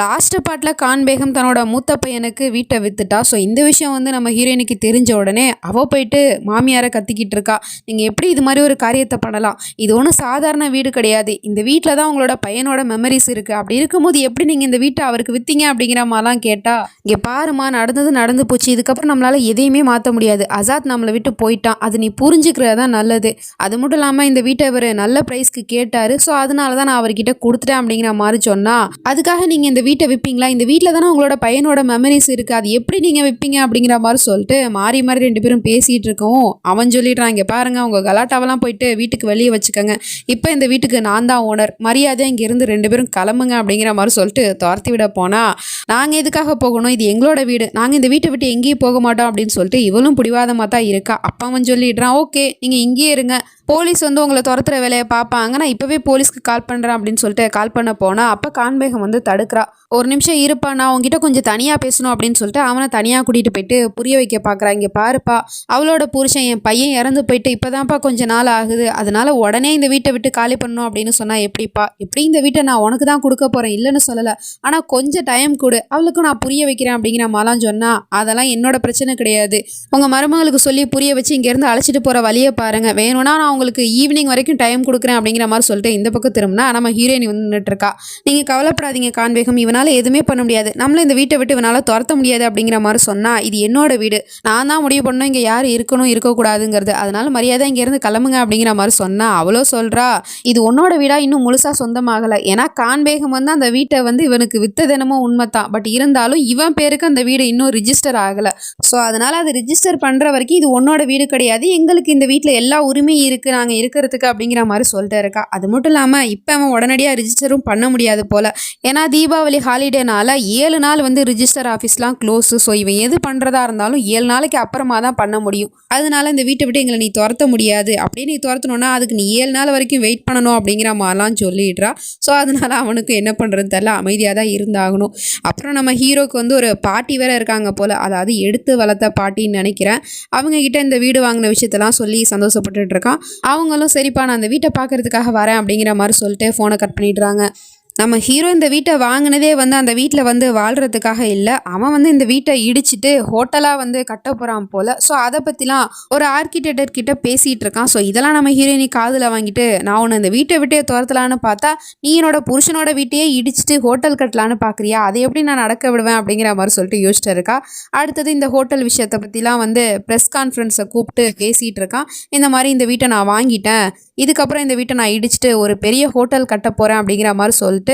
Last பாட்டில் கான் பேகம் தன்னோட மூத்த பையனுக்கு வீட்டை வித்துட்டா. ஸோ இந்த விஷயம் வந்து நம்ம ஹீரோயினுக்கு தெரிஞ்ச உடனே அவள் போயிட்டு மாமியாரை கத்திக்கிட்டு இருக்கா. நீங்கள் எப்படி இது மாதிரி ஒரு காரியத்தை பண்ணலாம்? இது ஒன்றும் சாதாரண வீடு கிடையாது. இந்த வீட்டில் தான் உங்களோட பையனோட மெமரிஸ் இருக்குது அப்படி இருக்கும்போது எப்படி நீங்கள் இந்த வீட்டை அவருக்கு விற்றீங்க அப்படிங்கிற மாதிரிலாம் கேட்டால் இங்கே பாருமா நடந்தது நடந்து போச்சு. இதுக்கப்புறம் நம்மளால் எதையுமே மாற்ற முடியாது. அசாத் நம்மளை விட்டு போயிட்டான். அது நீ புரிஞ்சுக்கிறது தான் நல்லது. அது மட்டும் இல்லாமல் இந்த வீட்டை இவர் நல்ல ப்ரைஸ்க்கு கேட்டார். ஸோ அதனால தான் நான் அவர்கிட்ட கொடுத்துட்டேன் அப்படிங்கிற மாதிரி சொன்னால் அதுக்காக நீங்கள் இந்த வீட்டை விற்பீங்களா இந்த வீட்டில் தானே உங்களோட பையனோட மெமரிஸ் இருக்குது அது எப்படி நீங்கள் விற்பீங்க அப்படிங்கிற மாதிரி சொல்லிட்டு மாறி மாறி ரெண்டு பேரும் பேசிகிட்டு இருக்கோம். அவன் சொல்லிடுறான் இங்கே பாருங்க உங்கள் கலாட்டாவெல்லாம் போயிட்டு வீட்டுக்கு வெளியே வச்சுக்கோங்க. இப்போ இந்த வீட்டுக்கு நான் தான் ஓனர் மரியாதை இங்கேருந்து ரெண்டு பேரும் கிளம்புங்க அப்படிங்கிற மாதிரி சொல்லிட்டு துரத்தி விட போனால் நாங்கள் எதுக்காக போகணும்? இது எங்களோட வீடு. நாங்கள் இந்த வீட்டை விட்டு எங்கேயும் போக மாட்டோம் அப்படின்னு சொல்லிட்டு இவளும் பிடிவாதமாக தான் இருக்கா. அப்பா அவன் சொல்லிடுறான் ஓகே நீங்கள் இங்கேயே இருங்க. போலீஸ் வந்து உங்களை துரத்துகிற வேலையை பார்ப்பாங்க. நான் இப்போவே போலீஸ்க்கு கால் பண்ணுறேன் அப்படின்னு சொல்லிட்டு கால் பண்ண போனால் அப்போ கான்பேகம் வந்து தடுக்கிறா. ஒரு நிமிஷம் இருப்பா நான் உங்ககிட்ட கொஞ்சம் தனியாக பேசணும் அப்படின்னு சொல்லிட்டு அவனை தனியாக கூட்டிகிட்டு போயிட்டு புரிய வைக்க பார்க்குறா இங்கே பாருப்பா அவளோட புருஷன் என் பையன் இறந்து போயிட்டு இப்போதான்ப்பா கொஞ்ச நாள் ஆகுது. அதனால உடனே இந்த வீட்டை விட்டு காலி பண்ணணும் அப்படின்னு சொன்னால் எப்படிப்பா? எப்படி இந்த வீட்டை நான் உனக்கு தான் கொடுக்க போகிறேன் இல்லைன்னு சொல்லலை. ஆனால் கொஞ்சம் டைம் கொடு. அவளுக்கும் நான் புரிய வைக்கிறேன் அப்படிங்கிற மாதிரிலாம் சொன்னால் அதெல்லாம் என்னோட பிரச்சனை கிடையாது. உங்கள் மருமகளுக்கு சொல்லி புரிய வச்சு இங்கேருந்து அழைச்சிட்டு போகிற வழியை பாருங்கள் வேணும்னா நான் உங்களுக்கு ஈவினிங் வரைக்கும் டைம் கொடுக்குறேன் அப்படிங்கிற மாதிரி சொல்லிட்டு இந்த பக்கம் திரும்பினா நம்ம ஹீரோயின் வந்து நின்றுட்டுருக்கா நீங்கள் கவலைப்படாதீங்க கான்வேகம் இவனால் எதுவுமே பண்ண முடியாது. நம்மளும் இந்த வீட்டை விட்டு இவனால் துரத்த முடியாது அப்படிங்கிற மாதிரி சொன்னால் இது என்னோட வீடு. நான் தான் முடிவு பண்ணணும். இங்கே யார் இருக்கணும் இருக்கக்கூடாதுங்கிறது. அதனால் மரியாதை இங்கேருந்து கிளம்புங்க அப்படிங்கிற மாதிரி சொன்னால் அவ்வளோ சொல்கிறா இது உன்னோட வீடாக இன்னும் முழுசாக சொந்தமாகலை. ஏன்னா கான்பேகம் வந்து அந்த வீட்டை வந்து இவனுக்கு வித்ததெனமோ உண்மை தான் பட் இருந்தாலும் இவன் பேருக்கு அந்த வீடு இன்னும் ரிஜிஸ்டர் ஆகலை. ஸோ அதனால் அது ரிஜிஸ்டர் பண்ணுற வரைக்கும் இது உன்னோட வீடு கிடையாது. எங்களுக்கு இந்த வீட்டில் எல்லா உரிமையும் இருக்குது நாங்கள் இருக்கிறதுக்கு அப்படிங்கிற மாதிரி சொல்லிட்டு இருக்கா. அது மட்டும் இல்லாமல் இப்போ அவன் உடனடியாக ரிஜிஸ்டரும் பண்ண முடியாது போல். ஏன்னா தீபாவளி ஹாலிடேனால ஏழு நாள் வந்து ரிஜிஸ்டர் ஆஃபீஸ்லாம் க்ளோஸு ஸோ இவன் எது பண்ணுறதா இருந்தாலும் ஏழு நாளைக்கு அப்புறமா தான் பண்ண முடியும். அதனால இந்த வீட்டை விட்டு எங்களை நீ துரத்த முடியாது. அப்படியே நீ துரத்தணுன்னா அதுக்கு நீ ஏழு நாள் வரைக்கும் வெயிட் பண்ணணும் அப்படிங்கிற மாதிரிலாம் சொல்லிடுறா. ஸோ அதனால அவனுக்கு என்ன பண்ணுறது தெரியல. அமைதியாக தான் இருந்தாகணும். அப்புறம் நம்ம ஹீரோக்கு வந்து ஒரு பாட்டி வேற இருக்காங்க போல். அதாவது எடுத்து வளர்த்த பாட்டின்னு நினைக்கிறேன். அவங்க கிட்ட இந்த வீடு வாங்கின விஷயத்தெல்லாம் சொல்லி சந்தோஷப்பட்டுட்டு இருக்கான். அவங்களும் சரிப்பா நான் அந்த வீட்டை பார்க்கறதுக்காக வரேன் அப்படிங்கிற மாதிரி சொல்லிட்டு ஃபோனை கட் பண்ணிடுறாங்க. நம்ம ஹீரோ இந்த வீட்டை வாங்கினதே வந்து அந்த வீட்டில் வந்து வாழ்கிறதுக்காக இல்லை. அவன் வந்து இந்த வீட்டை இடிச்சிட்டு ஹோட்டலாக வந்து கட்ட போகிறான் போல். ஸோ அதை பற்றிலாம் ஒரு ஆர்கிடெக்டர் கிட்ட பேசிகிட்டு இருக்கான். ஸோ இதெல்லாம் நம்ம ஹீரோயினி காதில் வாங்கிட்டு நான் உன்னை இந்த வீட்டை விட்டே துரத்தலான்னு பார்த்தா நீ என்னோட புருஷனோட வீட்டையே இடிச்சிட்டு ஹோட்டல் கட்டலான்னு பார்க்குறியா? அதை எப்படி நான் நடக்க விடுவேன் அப்படிங்கிற மாதிரி சொல்லிட்டு யோசிச்சிட்டு இருக்கா. அடுத்தது இந்த ஹோட்டல் விஷயத்தை பற்றிலாம் வந்து ப்ரெஸ் கான்ஃபரன்ஸை கூப்பிட்டு பேசிகிட்டு இருக்கான். இந்த மாதிரி இந்த வீட்டை நான் வாங்கிட்டேன். இதுக்கப்புறம் இந்த வீட்டை நான் இடிச்சிட்டு ஒரு பெரிய ஹோட்டல் கட்ட போகிறேன் அப்படிங்கிற மாதிரி சொல்லிட்டு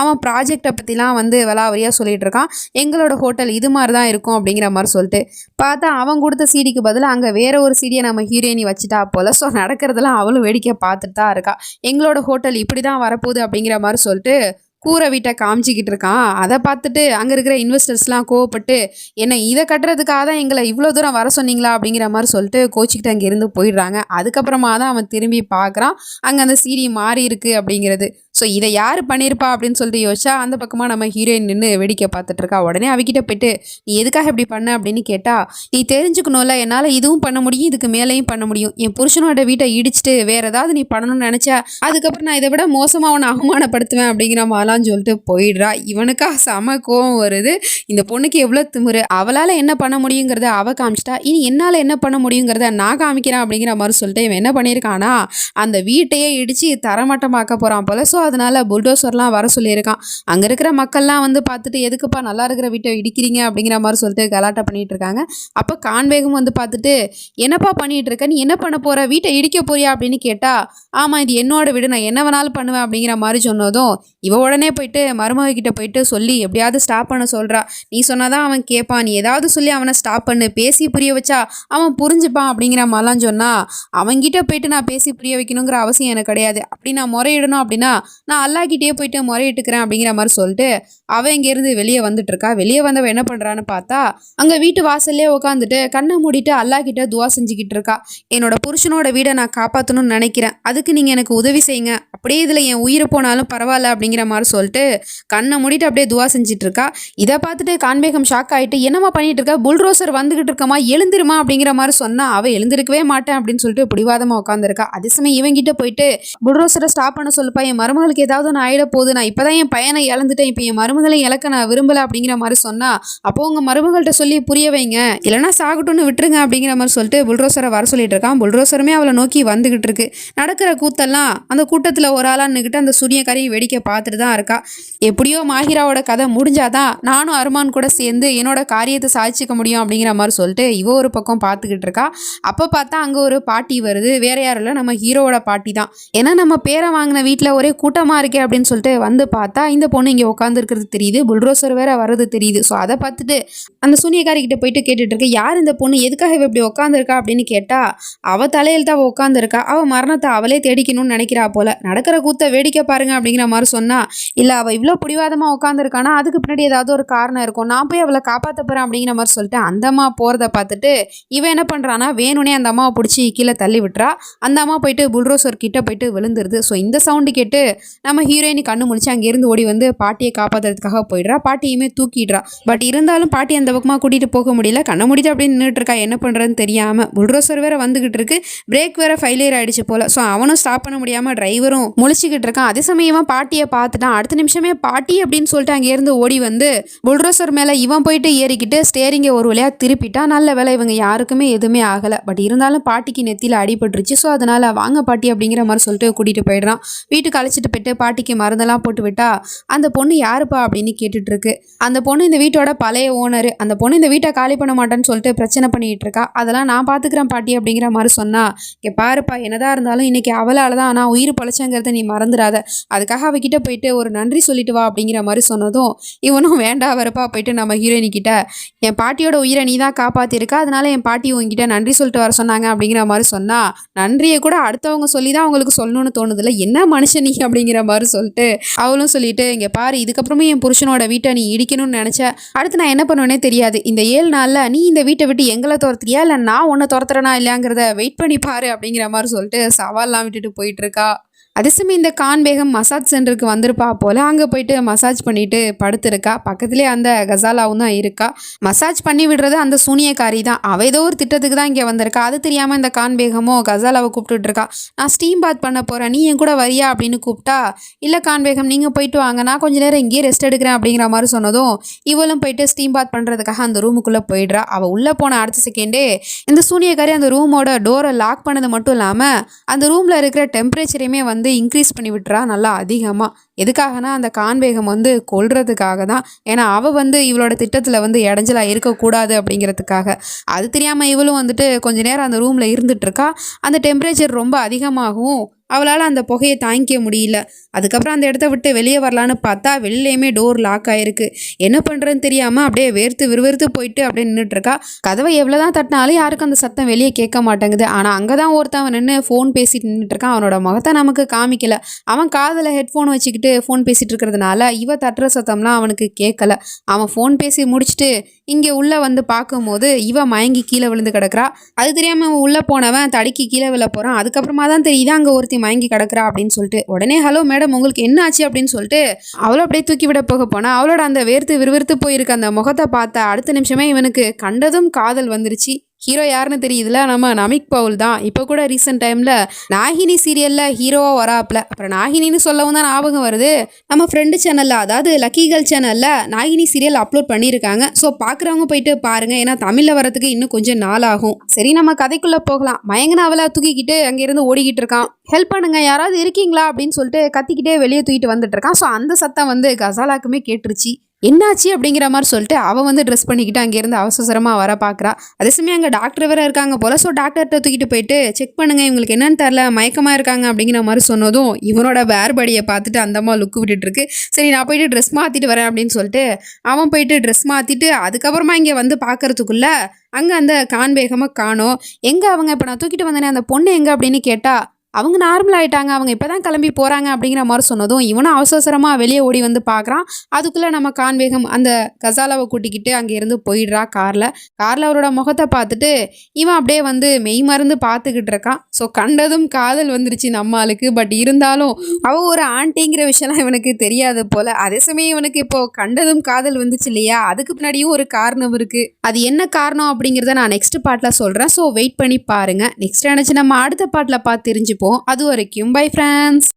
அவன் ப்ராஜெக்டை பற்றிலாம் வந்து விலாவரியாக சொல்லிகிட்டு இருக்கான் எங்களோட ஹோட்டல் இது மாதிரி தான் இருக்கும் அப்படிங்கிற மாதிரி சொல்லிட்டு. பார்த்தா அவன் கொடுத்த சீடிக்கு பதிலாக அங்கே வேற ஒரு சீடியை நம்ம ஹீரோயினி வச்சுட்டா போல். ஸோ நடக்கிறதெல்லாம் அவளும் வேடிக்கை பார்த்துட்டு தான் இருக்கா. எங்களோட ஹோட்டல் இப்படி தான் வரப்போகுது அப்படிங்கிற மாதிரி சொல்லிட்டு கூரை வீட்டை காமிச்சிக்கிட்டு இருக்கான். அதை பார்த்துட்டு அங்கே இருக்கிற இன்வெஸ்டர்ஸ்லாம் கோவப்பட்டு என்ன இதை கட்டுறதுக்காக தான் எங்களை இவ்வளோ தூரம் வர சொன்னீங்களா? அப்படிங்கிற மாதிரி சொல்லிட்டு கோச்சிக்கிட்டு அங்கேருந்து போயிடுறாங்க. அதுக்கப்புறமா தான் அவன் திரும்பி பார்க்குறான். அங்கே அந்த சீடி மாறி இருக்குது அப்படிங்கிறது. ஸோ இதை யார் பண்ணியிருப்பா அப்படின்னு சொல்லிட்டு யோசிச்சா அந்த பக்கமாக நம்ம ஹீரோயின் நின்று வேடிக்கை பார்த்துட்ருக்கா உடனே அவகிட்ட போயிட்டு நீ எதுக்காக இப்படி பண்ண? அப்படின்னு கேட்டால் நீ தெரிஞ்சுக்கணும்ல. என்னால் இதுவும் பண்ண முடியும் இதுக்கு மேலேயும் பண்ண முடியும். என் புருஷனோட வீட்டை இடிச்சிட்டு வேறு ஏதாவது நீ பண்ணணும்னு நினச்சா அதுக்கப்புறம் நான் இதை விட மோசமாக அவனை அவமானப்படுத்துவேன் அப்படிங்கிற மாதிரிலாம் சொல்லிட்டு போயிடுறா. இவனுக்கா செம கோவம் வருது. இந்த பொண்ணுக்கு எவ்வளோ திமிரு. அவளால் என்ன பண்ண முடியுங்கிறத அவ காமிச்சிட்டா. இனி என்னால் என்ன பண்ண முடியுங்கிறத நான் காமிக்கிறேன் அப்படிங்கிற மாதிரி சொல்லிட்டு இவன் என்ன பண்ணியிருக்கானா அந்த வீட்டையே இடித்து தரமட்டமாக்க போகிறான் போல. ஸோ அதனால் புல்டோசர்லாம் வர சொல்லியிருக்கான். அங்கே இருக்கிற மக்கள்லாம் வந்து பார்த்துட்டு எதுக்குப்பா நல்லா இருக்கிற வீட்டை இடிக்கிறீங்க? அப்படிங்கிற மாதிரி சொல்லிட்டு கலாட்டா பண்ணிட்டு இருக்காங்க. அப்போ கான்வேகம் வந்து பார்த்துட்டு என்னப்பா பண்ணிட்டு இருக்க? நீ என்ன பண்ண போற? வீட்டை இடிக்க போறியா? அப்படின்னு கேட்டா ஆமாம் இது என்னோட வீடு. நான் என்ன வேணாலும் பண்ணுவேன். அப்படிங்கிற மாதிரி சொன்னதும் இவ உடனே போயிட்டு மருமக கிட்ட போயிட்டு சொல்லி எப்படியாவது ஸ்டாப் பண்ண சொல்றா. நீ சொன்னாதான் அவன் கேட்பான் நீ ஏதாவது சொல்லி அவனை ஸ்டாப் பண்ணு. பேசி புரிய வச்சா அவன் புரிஞ்சுப்பான். அப்படிங்கிற மாதிரிலாம் சொன்னா அவன்கிட்ட போயிட்டு நான் பேசி புரிய வைக்கணுங்கிற அவசியம் எனக்கு கிடையாது. அப்படி நான் முறையிடணும் அப்படின்னா நான் அல்லாக்கிட்டே போயிட்டு முறையிட்டுக்கிறேன் அப்படிங்கிற மாதிரி சொல்லிட்டு அவன் இங்கேருந்து வெளியே வந்துட்டு இருக்கா வெளியே வந்தவன் என்ன பண்ணுறான்னு பார்த்தா அங்கே வீட்டு வாசல்லே உட்காந்துட்டு கண்ணை மூடிட்டு அல்லாக்கிட்ட துவா செஞ்சுக்கிட்டு இருக்கா. என்னோட புருஷனோட வீடை நான் காப்பாற்றணும்னு நினைக்கிறேன். அதுக்கு நீங்கள் எனக்கு உதவி செய்யுங்க. அப்படியே இதில் என் உயிர் போனாலும் பரவாயில்ல அப்படிங்கிற மாதிரி சொல்லிட்டு கண்ணை மூடிட்டு அப்படியே துவா செஞ்சுட்டு இருக்கா. இதை பார்த்துட்டு கான்பேகம் ஷாக் ஆகிட்டு என்னம்மா பண்ணிட்டு இருக்கா? புல்ரோசர் வந்துகிட்டு இருக்கமா? எழுந்திருமா? அப்படிங்கிற மாதிரி சொன்னால் அவள் எழுந்திருக்கவே மாட்டேன் அப்படின்னு சொல்லிட்டு பிடிவாதமாக உட்காந்துருக்கா அதே சமயம் இவங்கிட்ட போயிட்டு புல்ரோசரை ஸ்டாப் பண்ண சொல்லுப்பா என் மருமகளுக்கு ஏதாவது ஒன்று ஆயிட போகுது நான் இப்போதான் என் பையனை இழந்துட்டேன். இப்போ என் மருமகளை இழக்க நான் விரும்பல அப்படிங்கிற மாதிரி சொன்னா அப்போ உங்க மருமகள்கிட்ட சொல்லி புரிய வைங்க. இல்லைனா சாகட்டும்னு விட்டுருங்க அப்படிங்கிற மாதிரி சொல்லிட்டு புல்ரோசரை வர சொல்லிட்டு இருக்கான். புல்ரோசருமே அவளை நோக்கி வந்துகிட்டு இருக்கு. நடக்கிற கூத்தெல்லாம் அந்த கூட்டத்தில் ஒரு ஆளாக நின்றுக்கிட்டு அந்த சூரியக்காரையும் வேடிக்கை பார்த்துட்டு தான் இருக்கா. எப்படியோ மாஹிராவோட கதை முடிஞ்சாதான் நானும் அருமான் கூட சேர்ந்து என்னோட காரியத்தை சாதிச்சுக்க முடியும் அப்படிங்கிற மாதிரி சொல்லிட்டு இவ ஒரு பக்கம் பார்த்துக்கிட்டு இருக்கா. அப்போ பார்த்தா அங்கே ஒரு பாட்டி வருது. வேற யாரும் இல்லை. நம்ம ஹீரோவோட பாட்டி தான். ஏன்னா நம்ம பேரை வாங்கின வீட்டில் ஒரே கூட்டம் கூட்டமாக இருக்கே அப்படின்னு சொல்லிட்டு வந்து பார்த்தா இந்த பொண்ணு இங்கே உட்காந்துருக்கிறது தெரியுது. புல்ரோசர் வேற வர்றது தெரியுது. ஸோ அதை பார்த்துட்டு அந்த சூனியக்காரி கிட்ட போயிட்டு கேட்டுட்டு இருக்கு யார் இந்த பொண்ணு? எதுக்காக இவ இப்படி உட்காந்துருக்கா அப்படின்னு கேட்டா அவள் தலையில் தான் அவள் உட்காந்துருக்கா அவள் மரணத்தை அவளே தேடிக்கணும்னு நினைக்கிறா போல. நடக்கிற கூத்த வேடிக்கை பாருங்க அப்படிங்கிற மாதிரி சொன்னா இல்லை அவள் இவ்வளோ பிடிவாதமாக உட்காந்துருக்கானா அதுக்கு பின்னாடி ஏதாவது ஒரு காரணம் இருக்கும். நான் போய் அவளை காப்பாற்ற போகிறேன் அப்படிங்கிற மாதிரி சொல்லிட்டு அந்த அம்மா போகிறத பார்த்துட்டு இவன் என்ன பண்ணுறான்னா வேணுனே அந்த அம்மாவை பிடிச்சி கீழே தள்ளி விட்டுறா. அந்த அம்மா போயிட்டு புல்ரோசர் கிட்ட போயிட்டு விழுந்துருது. ஸோ இந்த சவுண்டு கேட்டு நம்ம ஹீரோயினி கண்ணு முடிச்சு அங்கேருந்து ஓடி வந்து பாட்டியை காப்பாற்றுறதுக்காக போயிடுறா. பாட்டியுமே தூக்கிடுறா. பட் இருந்தாலும் பாட்டி அந்த பக்கமாக கூட்டிகிட்டு போக முடியல. கண்ணை முடிட்டு அப்படியே நின்றுட்டு இருக்கா. என்ன பண்ணுறதுன்னு தெரியாமல் புல்ரோசர் வேற வந்துகிட்டு இருக்கு. பிரேக் வேற ஃபெயிலியர் ஆகிடுச்சு போல. ஸோ அவனும் ஸ்டாப் பண்ண முடியாமல் டிரைவரும் முழிச்சிக்கிட்டு இருக்கான். அதே சமயமாக பாட்டியை பார்த்துட்டான். அடுத்த நிமிஷமே பாட்டி அப்படின்னு சொல்லிட்டு அங்கேருந்து ஓடி வந்து புல்ரோசர் மேலே இவன் போயிட்டு ஏறிக்கிட்டு ஸ்டேரிங்கை ஒரு வழியாக திருப்பிட்டா நல்ல வேலை இவங்க யாருக்குமே எதுவுமே ஆகலை. பட் இருந்தாலும் பாட்டிக்கு நெத்தியில் அடிபட்டுருச்சு. ஸோ அதனால் வாங்க பாட்டி அப்படிங்கிற மாதிரி சொல்லிட்டு கூட்டிகிட்டு போயிடுறான். வீட்டுக்கு அழைச்சிட்டு சாப்பிட்டு பாட்டிக்கு மருந்தெல்லாம் போட்டு விட்டா அந்த பொண்ணு யாருப்பா அப்படின்னு கேட்டுட்டு இருக்கு அந்த பொண்ணு இந்த வீட்டோட பழைய ஓனர் அந்த பொண்ணு இந்த வீட்டை காலி பண்ண மாட்டேன்னு சொல்லிட்டு பிரச்சனை பண்ணிட்டு இருக்கா. அதெல்லாம் நான் பார்த்துக்கிறேன் பாட்டி அப்படிங்கிற மாதிரி சொன்னா இங்கே பாருப்பா என்னதான் இருந்தாலும் இன்னைக்கு அவளால தான் நான் உயிர் பழச்சங்கிறத நீ மறந்துடாத. அதுக்காக அவகிட்ட போயிட்டு ஒரு நன்றி சொல்லிட்டு வா அப்படிங்கிற மாதிரி சொன்னதும் இவனும் வேண்டா வரப்பா போயிட்டு நம்ம ஹீரோயினி கிட்ட என் பாட்டியோட உயிரை நீ தான் காப்பாற்றிருக்கா அதனால என் பாட்டி உங்ககிட்ட நன்றி சொல்லிட்டு வர சொன்னாங்க அப்படிங்கிற மாதிரி சொன்னா நன்றியை கூட அடுத்தவங்க சொல்லி தான் அவங்களுக்கு சொல்லணும்னு தோணுதில்ல. என்ன மனுஷன் நீ அப்படிங்கிற மாதிரி சொல்லிட்டு அவளும் சொல்லிட்டு இங்கே பாரு இதுக்கப்புறமே என் புருஷனோட வீட்டை நீ இடிக்கணும்னு நினச்ச. அடுத்து நான் என்ன பண்ணுவேனே தெரியாது. இந்த ஏழு நாளில் நீ இந்த வீட்டை விட்டு எங்களை துரத்துறியா? இல்லை நான் உன்னை துரத்துறேனா இல்லையாங்கிறத வெயிட் பண்ணி பாரு அப்படிங்கிற மாதிரி சொல்லிட்டு சவால்லாம் விட்டுட்டு போயிட்டு அதிசயம் இந்த கான் பேகம் மசாஜ் சென்டருக்கு வந்திருப்பா போல். அங்கே போயிட்டு மசாஜ் பண்ணிட்டு படுத்திருக்கா. பக்கத்துலேயே அந்த கசாலாவும் தான் இருக்கா. மசாஜ் பண்ணி விடுறது அந்த சூனியக்காரி தான். அவ ஏதோ ஒரு திட்டத்துக்கு தான் இங்கே வந்திருக்கா. அது தெரியாமல் இந்த கான் பேகமோ கசாலாவை கூப்பிட்டுட்டு இருக்கா. நான் ஸ்டீம் பாத் பண்ண போகிறேன் நீ என் கூட வரியா அப்படின்னு கூப்பிட்டா இல்லை கான் பேகம் நீங்கள் போயிட்டு வாங்க. நான் கொஞ்ச நேரம் இங்கேயே ரெஸ்ட் எடுக்கிறேன் அப்படிங்கிற மாதிரி சொன்னதும் இவளும் போயிட்டு ஸ்டீம் பாத் பண்ணுறதுக்காக அந்த ரூமுக்குள்ளே போயிடுறா. அவள் உள்ளே போன அடுத்த செகண்டே இந்த சூனியக்காரி அந்த ரூமோட டோரை லாக் பண்ணது மட்டும் இல்லாமல் அந்த ரூமில் இருக்கிற டெம்பரேச்சரையுமே வந்து இன்க்ரீஸ் பண்ணி விட்டுறா நல்லா அதிகமாக எதுக்காகனா அந்த கான்வேகம் வந்து கொள்றதுக்காக தான். ஏன்னா அவள் வந்து இவளோட திட்டத்தில் வந்து இடைஞ்சலா இருக்கக்கூடாது அப்படிங்கிறதுக்காக. அது தெரியாமல் இவளும் வந்துட்டு கொஞ்ச நேரம் அந்த ரூமில் இருந்துட்டுருக்கா அந்த டெம்பரேச்சர் ரொம்ப அதிகமாகவும் அவளால் அந்த புகையை தாங்கிக்க முடியல. அதுக்கப்புறம் அந்த இடத்த விட்டு வெளியே வரலான்னு பார்த்தா வெளிலேயுமே டோர் லாக் ஆயிருக்கு. என்ன பண்ணுறதுன்னு தெரியாமல் அப்படியே வேர்த்து விறுவிறுத்து போயிட்டு அப்படியே நின்றுட்டுருக்கா கதவை எவ்வளோ தான் தட்டினாலும் யாருக்கும் அந்த சத்தம் வெளியே கேட்க மாட்டேங்குது. ஆனால் அங்கே தான் ஒருத்தன் நின்று ஃபோன் பேசிட்டு நின்றுட்டுருக்கான் அவனோட முகத்தை நமக்கு காமிக்கல. அவன் காதில் ஹெட்ஃபோன் வச்சுக்கிட்டு ஃபோன் பேசிகிட்டு இருக்கிறதுனால இவ தட்டுற சத்தம்லாம் அவனுக்கு கேட்கல. அவன் ஃபோன் பேசி முடிச்சுட்டு இங்கே உள்ளே வந்து பார்க்கும்போது இவ மயங்கி கீழே விழுந்து கிடக்குறா. அது தெரியாமல் உள்ளே போனவன் தடுக்கி கீழே விழ போகிறான் அதுக்கப்புறமா தான் தெரியுது அங்கே ஒருத்தி மயங்கி கிடக்குறா அப்படின்னு சொல்லிட்டு. உடனே ஹலோ மேடம் உங்களுக்கு என்ன ஆச்சு அப்படின்னு சொல்லிட்டு அவளை அப்படியே தூக்கி விட போக போனால் அவளோட அந்த வேர்த்து விறுவிறுத்து போயிருக்க அந்த முகத்தை பார்த்த அடுத்த நிமிஷமே இவனுக்கு கண்டதும் காதல் வந்துருச்சு. ஹீரோ யாருன்னு தெரியுதுல? நம்ம நமிக் பவுல் தான். இப்போ கூட ரீசெண்ட் டைமில் நாகினி சீரியலில் ஹீரோவாக வராப்புல. அப்புறம் நாகினின்னு சொல்லவும் தான் ஞாபகம் வருது. நம்ம ஃப்ரெண்டு சேனலில் அதாவது லக்கி கேர்ள் சேனலில் நாகினி சீரியல் அப்லோட் பண்ணியிருக்காங்க. ஸோ பார்க்குறவங்க போயிட்டு பாருங்கள் ஏன்னா தமிழில் வரதுக்கு இன்னும் கொஞ்சம் நாள் ஆகும். சரி நம்ம கதைக்குள்ளே போகலாம். மயங்கன தூக்கிக்கிட்டு அங்கேருந்து ஓடிக்கிட்டு இருக்கான். ஹெல்ப் பண்ணுங்க. யாராவது இருக்கீங்களா? அப்படின்னு சொல்லிட்டு கத்திக்கிட்டே வெளியே தூக்கிட்டு வந்துட்டு இருக்கான். ஸோ அந்த சத்தம் வந்து கசாலாக்குமே கேட்டுருச்சு. என்னாச்சு அப்படிங்கிற மாதிரி சொல்லிட்டு அவள் வந்து ட்ரெஸ் பண்ணிக்கிட்டு அங்கேருந்து அவசரமாக வர பார்க்குறா அதே சமயம் அங்கே டாக்டர் வேறு இருக்காங்க போல. ஸோ டாக்டர்கிட்ட தூக்கிட்டு போயிட்டு செக் பண்ணுங்க இவங்களுக்கு என்னன்னு தெரில மயக்கமாக இருக்காங்க அப்படிங்கிற மாதிரி சொன்னதும் இவனோட வேர் படியை பார்த்துட்டு அந்தம்மா லுக் விட்டுட்டுருக்கு சரி நான் போயிட்டு ட்ரெஸ் மாற்றிட்டு வரேன் அப்படின்னு சொல்லிட்டு அவன் போயிட்டு ட்ரெஸ் மாற்றிட்டு அதுக்கப்புறமா இங்கே வந்து பார்க்கறதுக்குள்ள அங்கே அந்த கான் வேகமாக காணோம். எங்கே அவங்க? இப்போ நான் தூக்கிட்டு வந்தேனே அந்த பொண்ணு எங்கே? அப்படின்னு கேட்டால் அவங்க நார்மல் ஆகிட்டாங்க அவங்க இப்போ தான் கிளம்பி போகிறாங்க அப்படிங்கிற மாதிரி சொன்னதும் இவனும் அவசரமாக வெளியே ஓடி வந்து பார்க்குறான் அதுக்குள்ளே நம்ம கான்வேகம் அந்த கசாலாவை கூட்டிக்கிட்டு அங்கேருந்து போயிடுறா காரில். காரில் அவரோட முகத்தை பார்த்துட்டு இவன் அப்படியே வந்து மெய் மறந்து பார்த்துக்கிட்டு இருக்கான். ஸோ கண்டதும் காதல் வந்துருச்சு நம்ம ஆளுக்கு. பட் இருந்தாலும் அவள் ஒரு ஆண்டிங்கிற விஷயம்லாம் இவனுக்கு தெரியாது போல். அதே சமயம் இவனுக்கு இப்போது கண்டதும் காதல் வந்துச்சு இல்லையா? அதுக்கு பின்னாடியும் ஒரு காரணம் இருக்குது அது என்ன காரணம் அப்படிங்கிறத நான் நெக்ஸ்ட் பாட்டில் சொல்கிறேன் ஸோ வெயிட் பண்ணி பாருங்க. நெக்ஸ்ட் நினச்சி நம்ம அடுத்த பாட்டில் பார்த்து தெரிஞ்சுப்போம். பார்ப்போம் அது வரைக்கும் பை ஃப்ரெண்ட்ஸ்